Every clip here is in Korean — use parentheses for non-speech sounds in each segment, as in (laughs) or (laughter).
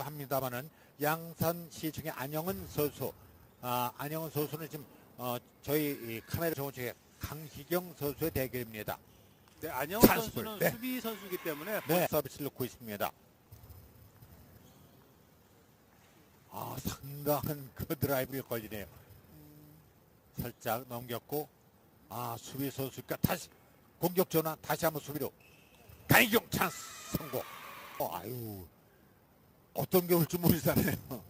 합니다만은 양산시 중에 안영은 선수, 아, 안영은 선수는 지금 어, 저희 이 카메라 정원 중에 강희경 선수의 대결입니다. 네, 안녕 찬스볼. 선수는 네. 수비 선수이기 때문에 네, 서비스를 넣고 있습니다. 아, 상당한 그 드라이브를 걸리네요. 살짝 넘겼고, 아, 수비 선수가 다시 공격 전환, 다시 한번 수비로. 강희경 찬스 성공. 어, 아유, 어떤 게 올지 모르겠네요.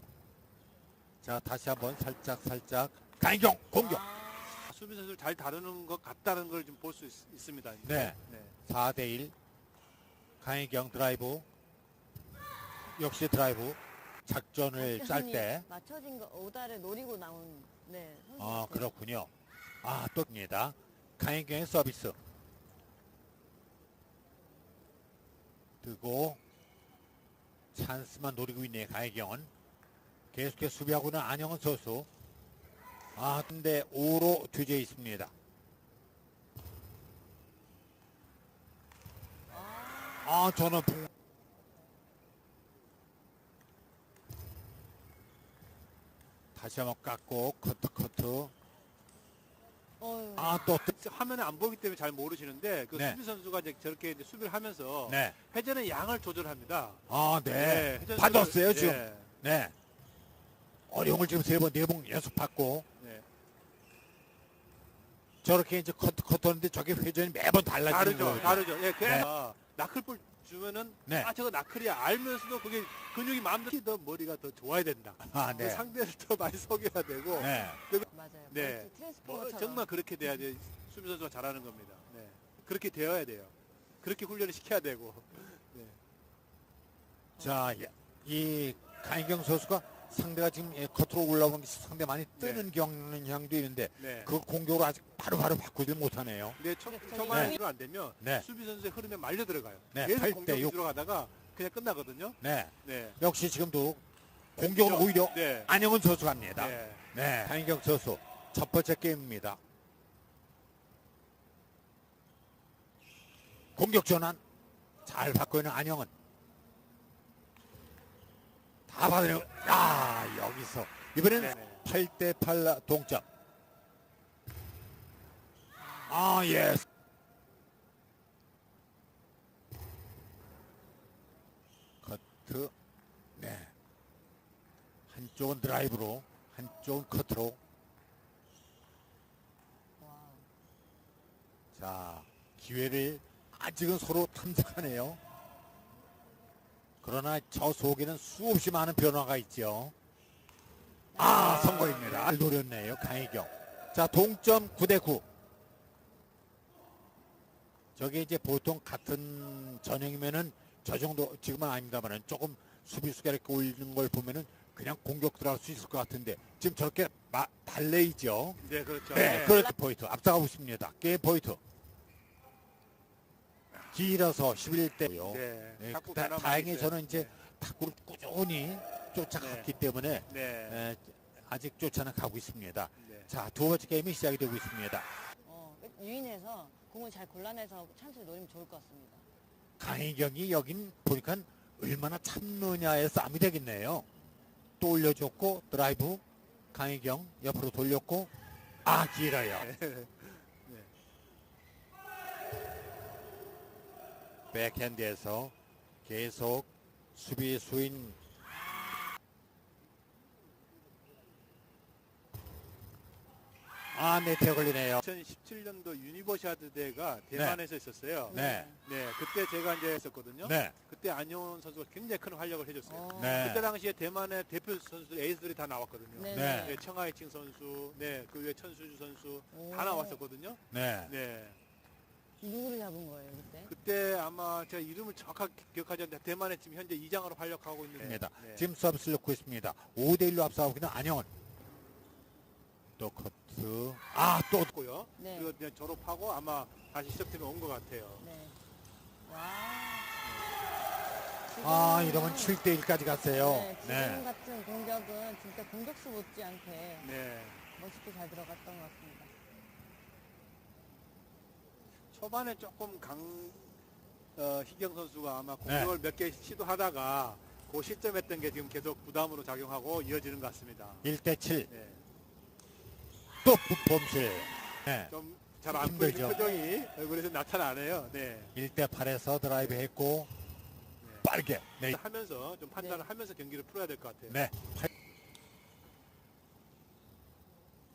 자, 다시 한번 살짝, 살짝. 강희경 공격. 아, 수비 선수를 잘 다루는 것 같다는 걸 좀 볼 수 있습니다. 이제. 네. 네. 4대1 강희경 드라이브 역시 드라이브 작전을 짤 때 맞춰진 거 오다를 노리고 나온 네 아. 그렇군요. 아, 또입니다. 강희경의 서비스. 뜨고 찬스만 노리고 있네, 강희경은. 계속해서 수비하고 는 안영은 선수. 아, 근데 5로 뒤져 있습니다. 아, 저는 붕... 다시 한번 깎고 커트 커트. 어휴, 아, 또 화면에 안 보기 때문에 잘 모르시는데 그 네. 수비 선수가 이제 저렇게 이제 수비를 하면서 네. 회전의 양을 조절합니다. 아, 네. 회전수를- 받았어요, 지금. 네. 네. 어려움을 지금 세 번, 네 번 연습받고, 네. 저렇게 이제 커트, 커트 하는데 저게 회전이 매번 달라지는 다르죠, 거예요. 다르죠. 예, 그래서 나클볼 주면은 네. 아 저거 나클이야 알면서도 그게 근육이 마음대로 더 머리가 더 좋아야 된다. 아, 그 네. 상대를 더 많이 속여야 되고 네. 맞아요. 네. 뭐, 정말 그렇게 돼야 돼 수비 선수가 잘하는 겁니다. 네. 그렇게 되어야 돼요. 그렇게 훈련을 시켜야 되고. 네. 자, 이 강희경 선수가 상대가 지금 예, 커트로 올라오는 게 상대 많이 뜨는 경향도 있는데, 네. 그 공격으로 아직 바로바로 바꾸질 못하네요. 근데 초, 네, 초반에 안 되면 네. 수비 선수의 흐름에 말려 들어가요. 네, 계속 팔 공격 대 육. 위주로 가다가 그냥 끝나거든요. 네. 네. 역시 지금도 공격은 그죠? 오히려 네. 안영은 선수가 합니다. 네. 네. 강희경 선수 첫 번째 게임입니다. 공격 전환 잘 받고 있는 안영은 다 받으려. 아 여기서 이번에는 네네. 8대 8 동점. 아 예. 커트. 네. 한쪽은 드라이브로, 한쪽은 커트로. 자, 기회를 아직은 서로 탐색하네요. 그러나 저 속에는 수없이 많은 변화가 있죠. 아, 성공입니다. 잘 노렸네요, 강희경. 자, 동점 9대9. 저게 이제 보통 같은 전형이면은 저 정도, 지금은 아닙니다만은 조금 수비수가 이렇게 올리는 걸 보면은 그냥 공격 들어갈 수 있을 것 같은데 지금 저렇게 마, 달래이죠. 네, 그렇죠. 네, 네. 그렇게 포인트 앞서가고 있습니다. 게임 포인트. 길어서 11대요. 네. 네, 자꾸 다, 변화만 다행히 있어요. 저는 이제 탁구를 꾸준히 쫓아갔기 때문에 네. 에, 아직 쫓아는 가고 있습니다. 네. 자, 두 번째 게임이 시작이 되고 있습니다. 어, 유인해서 공을 잘 골라내서 찬스를 노리면 좋을 것 같습니다. 강희경이 여긴 보니까 얼마나 참느냐의 싸움이 되겠네요. 또 올려줬고 드라이브 강희경 옆으로 돌렸고 아 길어요. (laughs) 네. 백핸드에서 계속 수비 수인 아 네트에 걸리네요. 2017년도 유니버시아드 대가 대만에서 있었어요. 네. 네, 그때 제가 이제 했었거든요. 네. 그때 안효원 선수가 굉장히 큰 활약을 해줬어요. 어. 네. 그때 당시에 대만의 대표 선수들 에이스들이 다 나왔거든요. 네. 네. 네, 청하이칭 선수, 네, 그 외에 천수주 선수 오. 다 나왔었거든요. 네. 네, 누구를 잡은 거예요 그때? 그때 아마 제가 이름을 정확하게 기억하지 않는데 대만에 지금 현재 이장으로 활약하고 있는 입니다. 네. 지금 서비스를 넣고 있습니다. 5대 1로 앞서가고 있는 안영은 또 커트 아 또 고요. 네. 그리고 이제 졸업하고 아마 다시 시작팀에 온 것 같아요. 네. 와. 아 이러면 7대 1까지 갔어요. 네, 지금 네. 같은 공격은 진짜 공격수 못지않게 네. 멋있게 잘 들어갔던 것 같습니다. 초반에 조금 강 어, 희경 선수가 아마 네. 공격을 몇 개 시도하다가 그 실점했던 게 지금 계속 부담으로 작용하고 이어지는 것 같습니다. 1대 7 네. 또 범실. 네. 좀잘 안 보이는 힘들죠. 표정이 얼굴에서 나타나네요. 네. 1대 8에서 드라이브 했고 네. 빠르게. 네. 하면서 좀 판단을 네. 하면서 경기를 풀어야 될 것 같아요. 네. 팔-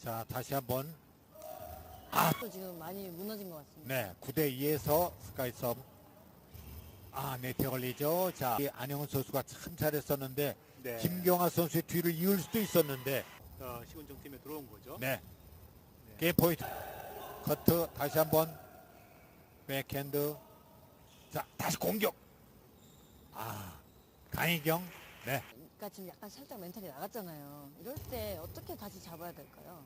자, 다시 한번 또 지금 많이 무너진 것 같습니다. 네, 9대 2에서 스카이섬 아, 네트 걸리죠. 자, 이 안영훈 선수가 참 잘했었는데 네. 김경아 선수의 뒤를 이을 수도 있었는데 어, 시군정 팀에 들어온 거죠. 네. 게임 포인트. 커트 다시 한번 백핸드. 자, 다시 공격. 아, 강희경. 네. 그러니까 지금 약간 살짝 멘탈이 나갔잖아요. 이럴 때 어떻게 다시 잡아야 될까요?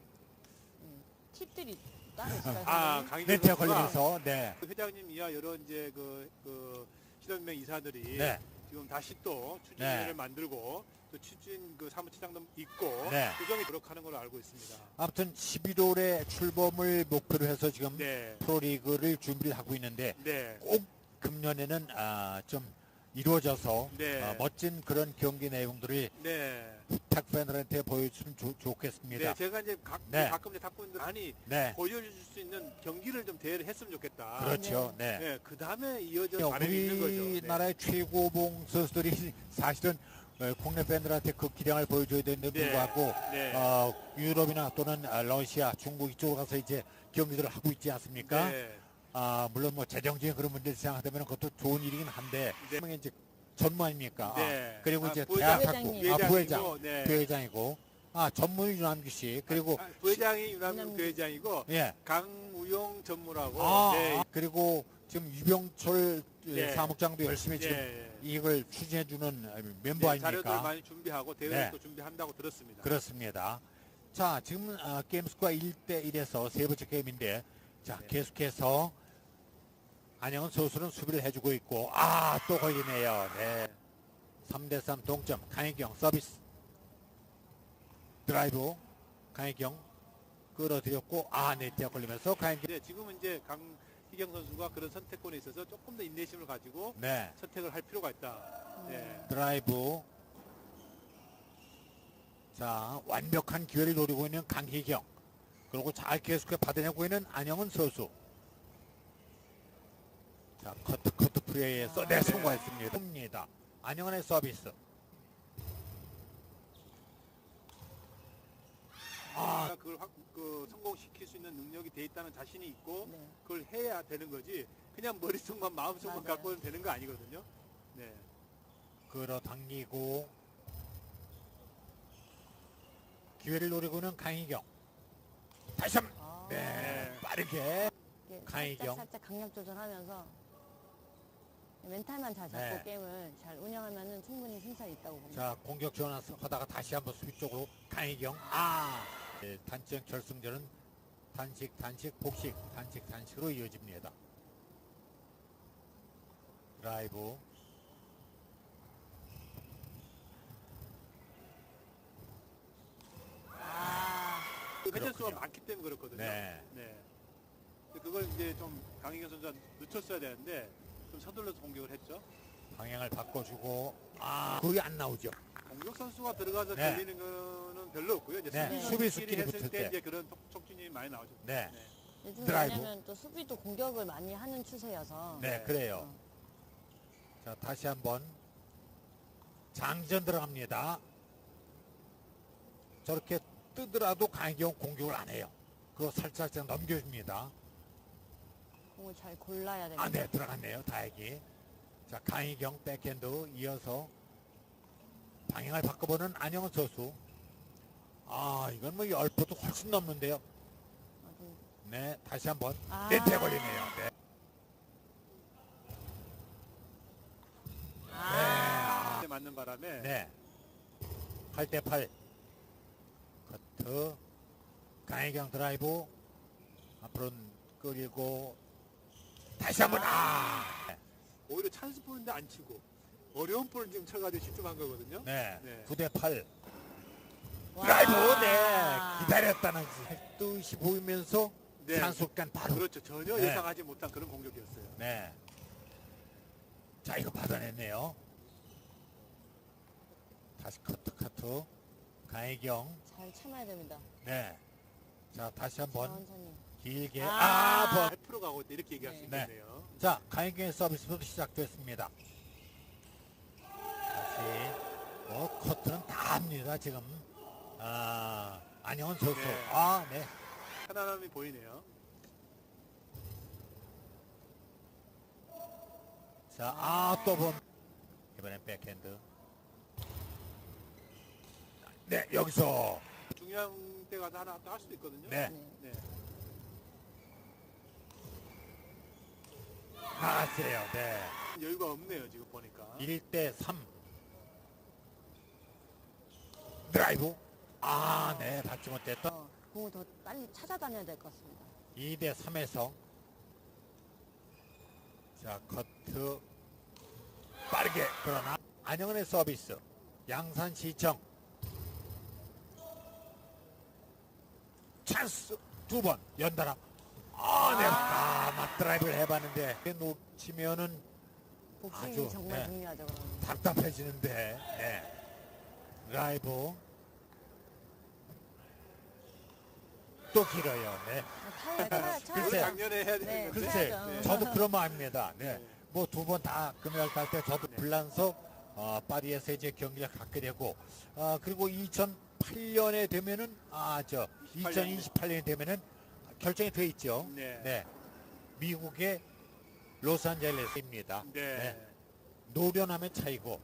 음, 팁들이 있을까요? 아, 네트에 선수가 걸리면서 네. 그 회장님 이하 여러 이제 그, 그 실현명 이사들이 네. 지금 다시 또 추진위를 네. 만들고 또 추진 그 사무처장도 있고 네. 조정이 노력하는 걸로 알고 있습니다. 아무튼 11월에 출범을 목표로 해서 지금 네, 프로리그를 준비를 하고 있는데 네, 꼭 금년에는 아, 좀 이루어져서 네. 아, 멋진 그런 경기 내용들을 네. 부탁 팬들한테 보여주면 좋- 좋겠습니다. 네, 제가 이제 가, 네. 가끔 이제 탁구인들 많이 네, 보여줄 수 있는 경기를 좀 대회를 했으면 좋겠다. 그렇죠. 네. 네, 그 다음에 이어져 바람이 있는 거죠. 네. 우리나라의 최고봉 선수들이 사실은 어, 국내 팬들한테 그 기량을 보여줘야 되는데 네. 불구하고 네. 어, 유럽이나 또는 아, 러시아, 중국 이쪽으로 가서 이제 경기들을 하고 있지 않습니까? 네. 아, 물론 뭐 재정적인 그런 문제를 생각하면 그것도 좋은 일이긴 한데 네. 네. 이제 전무 아닙니까? 네. 아, 그리고 아, 이제 부회장- 대학 학부. 아, 부회장, 부회장이고, 네. 부회장이고, 아 전무 유남기 씨 그리고 아, 부회장이 유남민 유남민. 부회장이고 예, 강우용 전무라고 아, 네. 아, 그리고 지금 유병철 네. 사무장도 열심히 지금 네. 이걸 추진해주는 멤버 네, 자료들 아닙니까? 많이 준비하고 네. 대회도 준비한다고 들었습니다. 그렇습니다. 자, 지금 아, 게임 스코어 1대 1에서 세 번째 게임인데, 자 네. 계속해서 안영은 선수는 수비를 해주고 있고, 아 또 걸리네요. 네. 3대 3 동점. 강혜경 서비스 드라이브 강혜경 끌어들였고, 아 네트에 걸리면서 강혜경 네, 지금은 이제 강희경 선수가 그런 선택권에 있어서 조금 더 인내심을 가지고 네 선택을 할 필요가 있다. 네. 드라이브. 자, 완벽한 기회를 노리고 있는 강희경. 그리고 잘 계속해 받아내고 있는 안영은 선수. 자, 커트, 커트 플레이에서 아. 네, 성공했습니다. 입니다. 안영은의 서비스. 아, 그러니까 그걸 확, 그 성공시킬 수 있는 능력이 돼 있다는 자신이 있고 네. 그걸 해야 되는 거지. 그냥 머릿속만 마음속만 맞아요. 갖고는 되는 거 아니거든요. 네. 끌어당기고. 기회를 노리고 있는 강희경. 다시 한 번. 아, 네, 빠르게. 이게 강희경. 살짝, 살짝 강약 조절하면서 멘탈만 잘 잡고 네. 게임을 잘 운영하면 충분히 승산이 있다고 봅니다. 자 공격 전환하다가 다시 한번 수비 쪽으로 강희경 아 네, 단적 결승전은 단식 단식 복식 단식 단식으로 이어집니다 드라이브 아, 그 회전수가 그렇군요. 많기 때문에 그렇거든요. 네. 네. 근데 그걸 이제 좀 강희경 선수가 늦췄어야 되는데 좀 서둘러서 공격을 했죠. 방향을 바꿔주고 아 거기 안 나오죠 공격 선수가 들어가서 네. 걸리는 거는 별로 없고요. 이제 네, 수비 수비수끼리 했을 붙을 때, 때. 이제 그런 촉- 촉진이 많이 나오죠. 네. 네. 요즘 드라이브. 왜냐면 또 수비도 공격을 많이 하는 추세여서 네 네. 그래요 자 다시 한번 장전 들어갑니다 저렇게 뜨더라도 강희경 공격을 안 해요 그거 살짝 그냥 넘겨줍니다 공을 잘 골라야 됩니다. 아, 네, 들어갔네요. 다행히. 자, 강희경 백핸드 이어서 방향을 바꿔보는 안영은 선수. 아, 이건 뭐 10포도 훨씬 넘는데요. 아주- 네, 다시 한번. 아. 네트에 걸리네요. 네. 아, 네. 맞는 바람에 네. 8대 8. 커트. 강희경 드라이브. 앞으로는 끌고 다시 한번 아. 오히려 찬스 볼인데 안 치고 어려운 볼을 지금 쳐가지고 실점한 거거든요. 네. 네. 9대 8. 와. 드라이브 네 기다렸다는 뜻이 보이면서 네. 찬속간 바로 그렇죠. 전혀 네. 예상하지 못한 그런 공격이었어요. 네. 자 이거 받아냈네요 다시 커트 커트. 강혜경. 잘 참아야 됩니다. 네. 자, 다시 한번 천천히. 길게. 아. 아, 번. 8% 가고 있다 이렇게 얘기할 수 네. 있겠네요. 자, 강혜경의 서비스부터 시작됐습니다. 다시, 뭐, 커트는 다 합니다, 지금. 아, 안영은 선수. 네. 아, 네. 편안함이 보이네요. 자, 아, 또 본. 이번엔 백핸드. 네, 여기서. 중요한 때 가서 하나 또 할 수도 있거든요. 네. 네. 네. 맞아요, 네. 여유가 없네요 지금 보니까. 1대 3. 드라이브. 아, 네, 받지 못했던. 어, 공을 더 빨리 찾아다녀야 될 것 같습니다. 2대 3에서 자 커트 빠르게 그러나 안영은의 서비스 양산시청 찬스 두 번 연달아 아 네 아, 맞드라이브를 해봤는데 놓치면은 복싱이 아주, 정말 네. 중요하죠, 그러면. 답답해지는데 네. 드라이브 또 길어요 네. 타야, 타야, (laughs) 글쎄. 타야. 작년에 해야 되는 네, 건데. 글쎄, 해야죠. 네. 저도 그런 마음입니다. 네. (laughs) 네. 뭐 두 번 다 금요일 갈 때 저도 네. 불란서 어, 파리에서 이제 경기를 갖게 되고, 아, 그리고 2008년에 되면은, 아, 저, 2028년에 되면은 결정이 돼 있죠. 네. 미국의 로스앤젤레스입니다. 네. 노련함의 차이고,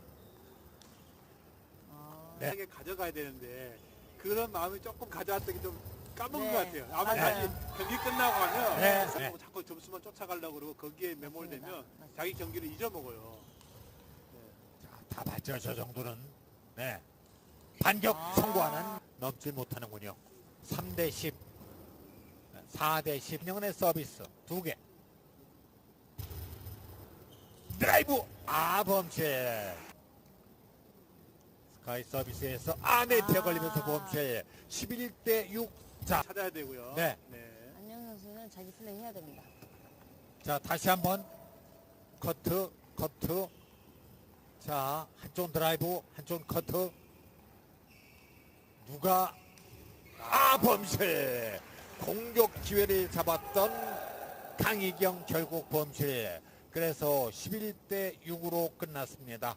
아, 네. 세게 가져가야 되는데 그런 마음이 조금 가져왔던 게좀 까먹은 네, 것 같아요. 아마 맞아요. 다시 경기 끝나고 하면 네, 자꾸, 네. 자꾸 점수만 쫓아가려고 그러고 거기에 매몰되면. 자기 경기를 잊어먹어요. 자, 다 봤죠. 저 정도는. 네. 반격 아. 성공하는 넘지 못하는군요. 3대 10. 4대 10. 영은의 서비스 두 개. 드라이브. 아, 범죄. 스카이 서비스에서 아, 네트에 아. 걸리면서 범죄. 11대 6. 자, 찾아야 되고요. 네. 안녕 선수는 자기 플레이 해야 됩니다. 자, 다시 한번 커트, 커트. 자, 한쪽 드라이브, 한쪽 커트. 누가 아, 범실. 공격 기회를 잡았던 강희경 결국 범실. 그래서 11대 6으로 끝났습니다.